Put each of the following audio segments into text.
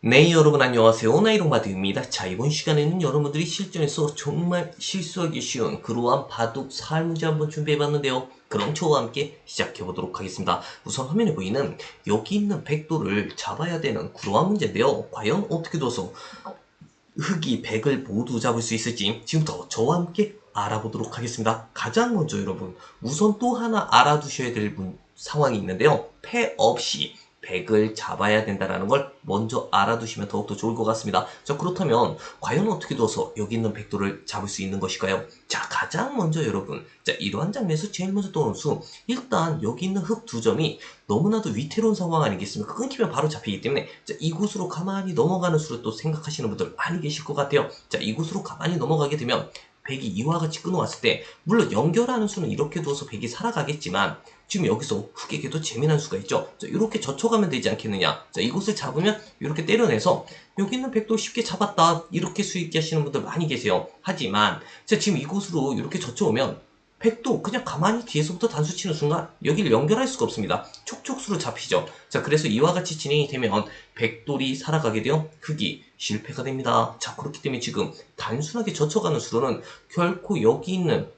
네 여러분 안녕하세요. 나이롱마드입니다. 자 이번 시간에는 여러분들이 실전에서 정말 실수하기 쉬운 그러한 바둑 살 문제 한번 준비해봤는데요. 그럼 저와 함께 시작해보도록 하겠습니다. 우선 화면에 보이는 여기 있는 백도를 잡아야 되는 그러한 문제인데요. 과연 어떻게 둬서 흑이 백을 모두 잡을 수 있을지 지금부터 저와 함께 알아보도록 하겠습니다. 가장 먼저 여러분 우선 또 하나 알아두셔야 될 문- 상황이 있는데요. 패 없이 백을 잡아야 된다는 걸 먼저 알아두시면 더욱더 좋을 것 같습니다. 자, 그렇다면 과연 어떻게 둬서 여기 있는 백도를 잡을 수 있는 것일까요? 자, 가장 먼저 여러분, 자, 이러한 장면에서 제일 먼저 떠오르는 수, 일단 여기 있는 흑두 점이 너무나도 위태로운 상황 아니겠습니까? 끊기면 바로 잡히기 때문에 자, 이곳으로 가만히 넘어가는 수를 또 생각하시는 분들 많이 계실 것 같아요. 자, 이곳으로 가만히 넘어가게 되면 백이 이와 같이 끊어왔을 때 물론 연결하는 수는 이렇게 두어서 백이 살아가겠지만 지금 여기서 흑에게도 재미난 수가 있죠. 자, 이렇게 젖혀가면 되지 않겠느냐. 자, 이곳을 잡으면 이렇게 때려내서 여기 있는 백도 쉽게 잡았다. 이렇게 수익기 하시는 분들 많이 계세요. 하지만 자, 지금 이곳으로 이렇게 젖혀오면 백도 그냥 가만히 뒤에서부터 단수 치는 순간 여기를 연결할 수가 없습니다. 촉촉수로 잡히죠. 자, 그래서 이와 같이 진행이 되면 백돌이 살아가게 되어 흑이 실패가 됩니다. 자, 그렇기 때문에 지금 단순하게 젖혀가는 수로는 결코 여기 있는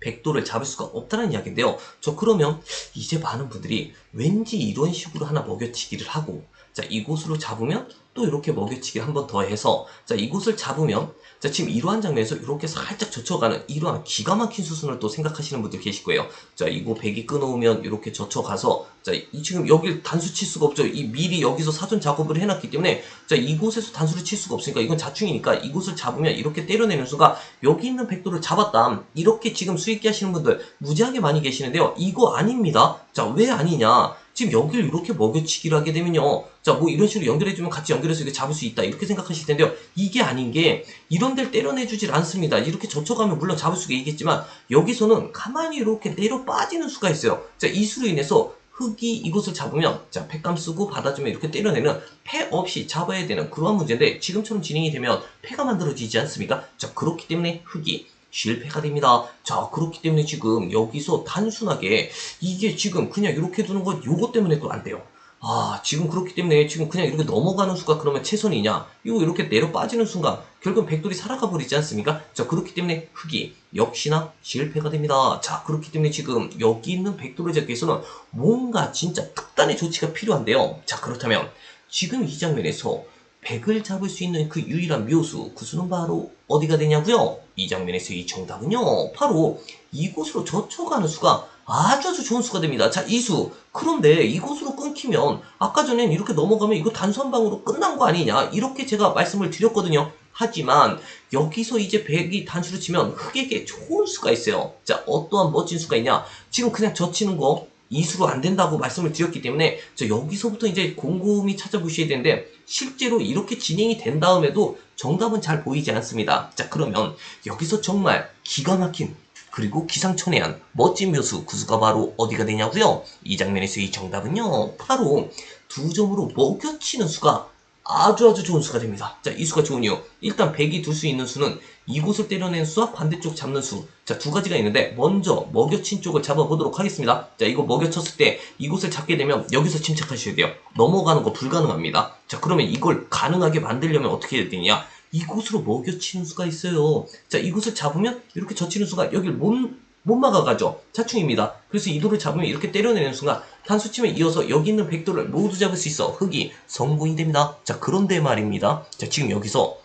백도를 잡을 수가 없다는 이야기인데요. 저 그러면 이제 많은 분들이 왠지 이런 식으로 하나 먹여치기를 하고 자 이곳으로 잡으면 또 이렇게 먹여치기를 한번 더 해서 자 이곳을 잡으면 자 지금 이러한 장면에서 이렇게 살짝 젖혀가는 이러한 기가 막힌 수순을 또 생각하시는 분들 계실 거예요. 자 이거 백이 끊어오면 이렇게 젖혀가서 자 이 지금 여길 단수 칠 수가 없죠. 이 미리 여기서 사전 작업을 해놨기 때문에 자 이곳에서 단수를 칠 수가 없으니까 이건 자충이니까 이곳을 잡으면 이렇게 때려내는 수가 여기 있는 백도를 잡았다. 이렇게 지금 수익기 하시는 분들 무지하게 많이 계시는데요. 이거 아닙니다. 자 왜 아니냐? 지금 여기를 이렇게 먹여치기를 하게 되면요. 자, 뭐 이런 식으로 연결해주면 같이 연결해서 이거 잡을 수 있다. 이렇게 생각하실 텐데요. 이게 아닌 게, 이런 데를 때려내주질 않습니다. 이렇게 젖혀가면 물론 잡을 수가 있겠지만, 여기서는 가만히 이렇게 내려 빠지는 수가 있어요. 자, 이 수로 인해서 흙이 이곳을 잡으면, 자, 팩감 쓰고 받아주면 이렇게 때려내는 패 없이 잡아야 되는 그러한 문제인데, 지금처럼 진행이 되면 패가 만들어지지 않습니까? 자, 그렇기 때문에 흙이 실패가 됩니다. 자, 그렇기 때문에 지금 여기서 단순하게 이게 지금 그냥 이렇게 두는 건 요거 때문에 또 안 돼요. 아, 지금 그렇기 때문에 지금 그냥 이렇게 넘어가는 수가 그러면 최선이냐? 이거 이렇게 내려 빠지는 순간 결국 백돌이 살아가 버리지 않습니까? 자, 그렇기 때문에 흑이 역시나 실패가 됩니다. 자, 그렇기 때문에 지금 여기 있는 잡기 위해서는 뭔가 진짜 특단의 조치가 필요한데요. 자, 그렇다면 지금 이 장면에서 백을 잡을 수 있는 그 유일한 묘수, 그 수는 바로 어디가 되냐고요? 이 장면에서 이 정답은요, 바로 이곳으로 젖혀가는 수가 아주 아주 좋은 수가 됩니다. 자, 이 수. 그런데 이곳으로 끊기면 아까 전엔 이렇게 넘어가면 이거 단수 한 방으로 끝난 거 아니냐? 이렇게 제가 말씀을 드렸거든요. 하지만 여기서 이제 백이 단수를 치면 흑에게 좋은 수가 있어요. 자, 어떠한 멋진 수가 있냐? 지금 그냥 젖히는 거 이수로 안 된다고 말씀을 드렸기 때문에 저 여기서부터 이제 곰곰이 찾아보셔야 되는데 실제로 이렇게 진행이 된 다음에도 정답은 잘 보이지 않습니다. 자 그러면 여기서 정말 기가 막힌 그리고 기상천외한 멋진 묘수 그 수가 바로 어디가 되냐고요? 이 장면에서 이 정답은요 바로 두 점으로 먹여치는 수가 아주 아주 좋은 수가 됩니다. 자, 이 수가 좋은 이유. 일단 백이 둘 수 있는 수는 이곳을 때려낸 수와 반대쪽 잡는 수. 자, 두 가지가 있는데, 먼저 먹여친 쪽을 잡아보도록 하겠습니다. 자, 이거 먹여쳤을 때 이곳을 잡게 되면 여기서 침착하셔야 돼요. 넘어가는 거 불가능합니다. 자, 그러면 이걸 가능하게 만들려면 어떻게 해야 되냐? 이곳으로 먹여치는 수가 있어요. 자, 이곳을 잡으면 이렇게 젖히는 수가 여길 못, 못 막아가죠. 자충입니다. 그래서 이 돌을 잡으면 이렇게 때려내는 순간 단수 치면 이어서 여기 있는 백돌을 모두 잡을 수 있어. 흑이 성공이 됩니다. 자, 그런데 말입니다. 자, 지금 여기서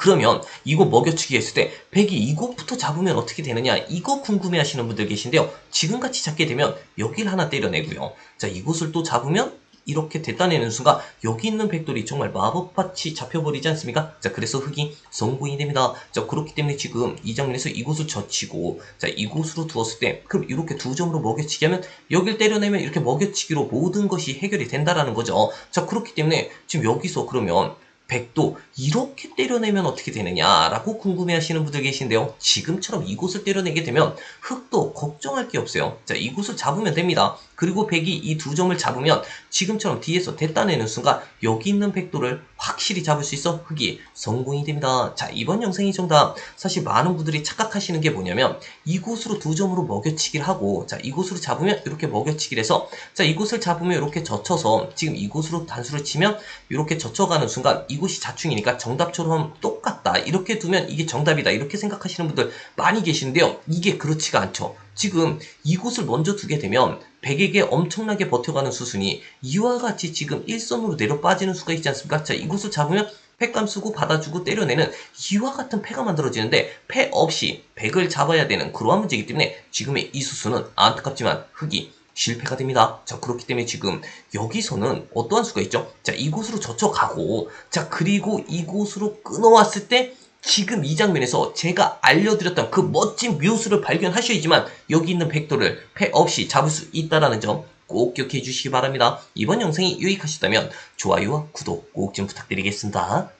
그러면 이거 먹여치기 했을 때 백이 이곳부터 잡으면 어떻게 되느냐 이거 궁금해 하시는 분들 계신데요 지금같이 잡게 되면 여기를 하나 때려내고요 자 이곳을 또 잡으면 이렇게 됐다 내는 순간 여기 있는 백돌이 정말 마법같이 잡혀버리지 않습니까? 자 그래서 흑이 성공이 됩니다. 자 그렇기 때문에 지금 이 장면에서 이곳을 젖히고 자 이곳으로 두었을 때 그럼 이렇게 두 점으로 먹여치기 하면 여길 때려내면 이렇게 먹여치기로 모든 것이 해결이 된다라는 거죠. 자 그렇기 때문에 지금 여기서 그러면 백도 이렇게 때려내면 어떻게 되느냐라고 궁금해 하시는 분들 계신데요. 지금처럼 이곳을 때려내게 되면 흑도 걱정할 게 없어요. 자, 이곳을 잡으면 됩니다. 그리고 백이 이 두 점을 잡으면 지금처럼 뒤에서 됐다내는 순간 여기 있는 백도를 확실히 잡을 수 있어 흑이 성공이 됩니다. 자 이번 영상이 정답 사실 많은 분들이 착각하시는 게 뭐냐면 이곳으로 두 점으로 먹여치기를 하고 자 이곳으로 잡으면 이렇게 먹여치기를 해서 자 이곳을 잡으면 이렇게 젖혀서 지금 이곳으로 단수를 치면 이렇게 젖혀가는 순간 이곳이 자충이니까 정답처럼 똑같다. 이렇게 두면 이게 정답이다. 이렇게 생각하시는 분들 많이 계시는데요. 이게 그렇지가 않죠. 지금 이곳을 먼저 두게 되면 백에게 엄청나게 버텨가는 수순이 이와 같이 지금 일선으로 내려 빠지는 수가 있지 않습니까? 자 이곳을 잡으면 패감 쓰고 받아주고 때려내는 이와 같은 패가 만들어지는데 패 없이 백을 잡아야 되는 그러한 문제이기 때문에 지금의 이 수순은 안타깝지만 흑이 실패가 됩니다. 자, 그렇기 때문에 지금 여기서는 어떠한 수가 있죠? 자, 이곳으로 젖혀가고, 자, 그리고 이곳으로 끊어왔을 때, 지금 이 장면에서 제가 알려드렸던 그 멋진 묘수를 발견하셔야지만 여기 있는 백도를 패 없이 잡을 수 있다라는 점 꼭 기억해 주시기 바랍니다. 이번 영상이 유익하셨다면 좋아요와 구독 꼭 좀 부탁드리겠습니다.